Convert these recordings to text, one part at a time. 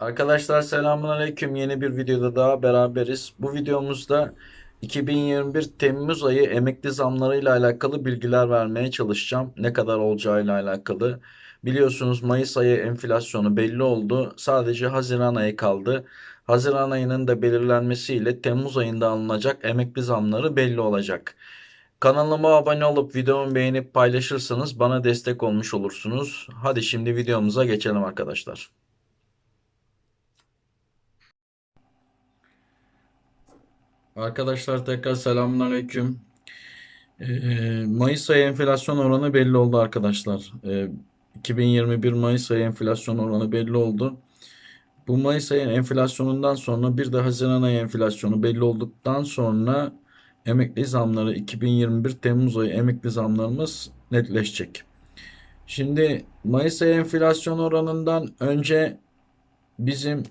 Arkadaşlar selamünaleyküm. Yeni bir videoda daha beraberiz. Bu videomuzda 2021 Temmuz ayı emekli zamlarıyla alakalı bilgiler vermeye çalışacağım. Ne kadar olacağıyla alakalı. Biliyorsunuz Mayıs ayı enflasyonu belli oldu. Sadece Haziran ayı kaldı. Haziran ayının da belirlenmesiyle Temmuz ayında alınacak emekli zamları belli olacak. Kanalıma abone olup videomu beğenip paylaşırsanız bana destek olmuş olursunuz. Hadi şimdi videomuza geçelim arkadaşlar. Arkadaşlar tekrar selamünaleyküm. Ee, Mayıs ayı enflasyon oranı belli oldu arkadaşlar. Ee, 2021 Mayıs ayı enflasyon oranı belli oldu. Bu Mayıs ayı enflasyonundan sonra bir de Haziran ayı enflasyonu belli olduktan sonra emekli zamları 2021 Temmuz ayı emekli zamlarımız netleşecek. Şimdi Mayıs ayı enflasyon oranından önce bizim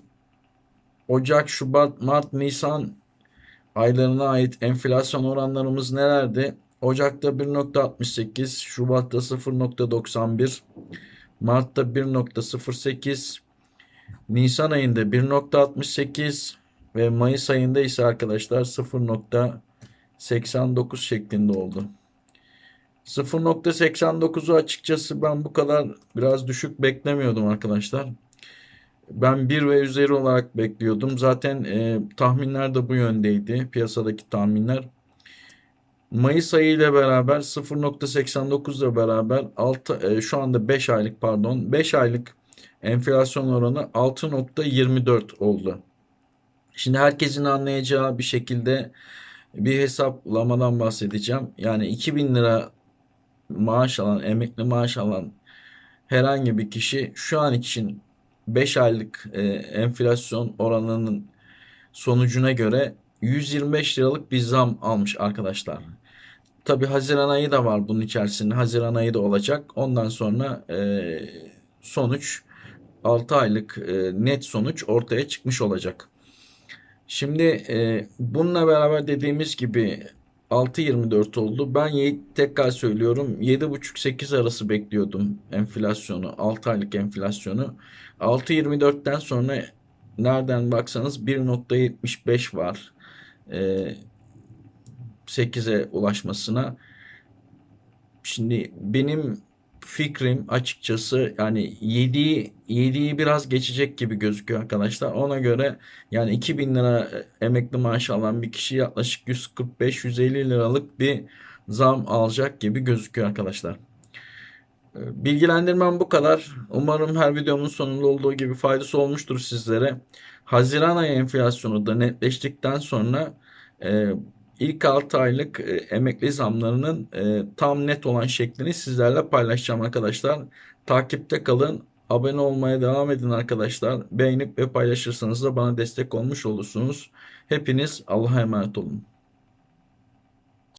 Ocak, Şubat, Mart, Nisan aylarına ait enflasyon oranlarımız nelerdi? Ocak'ta 1.68, Şubat'ta 0.91, Mart'ta 1.08, Nisan ayında 1.68 ve Mayıs ayında ise arkadaşlar 0.89 şeklinde oldu. 0.89'u açıkçası ben bu kadar biraz düşük beklemiyordum arkadaşlar. Ben 1 ve üzeri olarak bekliyordum. Zaten e, tahminler de bu yöndeydi. Piyasadaki tahminler. Mayıs ayı ile beraber 0.89 ile beraber 6 e, şu anda 5 aylık pardon 5 aylık enflasyon oranı 6.24 oldu. Şimdi herkesin anlayacağı bir şekilde bir hesaplamadan bahsedeceğim. Yani 2000 lira maaş alan, emekli maaş alan herhangi bir kişi şu an için 5 aylık e, enflasyon oranının sonucuna göre 125 liralık bir zam almış arkadaşlar. Tabi Haziran ayı da var bunun içerisinde. Haziran ayı da olacak. Ondan sonra e, sonuç 6 aylık e, net sonuç ortaya çıkmış olacak. Şimdi e, bununla beraber dediğimiz gibi 6.24 oldu. Ben tekrar söylüyorum 7.5-8 arası bekliyordum enflasyonu, 6 aylık enflasyonu. 6.24'ten sonra nereden baksanız 1.75 var. Ee, 8'e ulaşmasına. Şimdi benim fikrim açıkçası yani 7'yi 7'yi biraz geçecek gibi gözüküyor arkadaşlar. Ona göre yani 2000 lira emekli maaş alan bir kişi yaklaşık 145-150 liralık bir zam alacak gibi gözüküyor arkadaşlar. Bilgilendirmem bu kadar. Umarım her videomun sonunda olduğu gibi faydası olmuştur sizlere. Haziran ayı enflasyonu da netleştikten sonra e, ilk 6 aylık e, emekli zamlarının e, tam net olan şeklini sizlerle paylaşacağım arkadaşlar. Takipte kalın. Abone olmaya devam edin arkadaşlar. Beğenip ve paylaşırsanız da bana destek olmuş olursunuz. Hepiniz Allah'a emanet olun.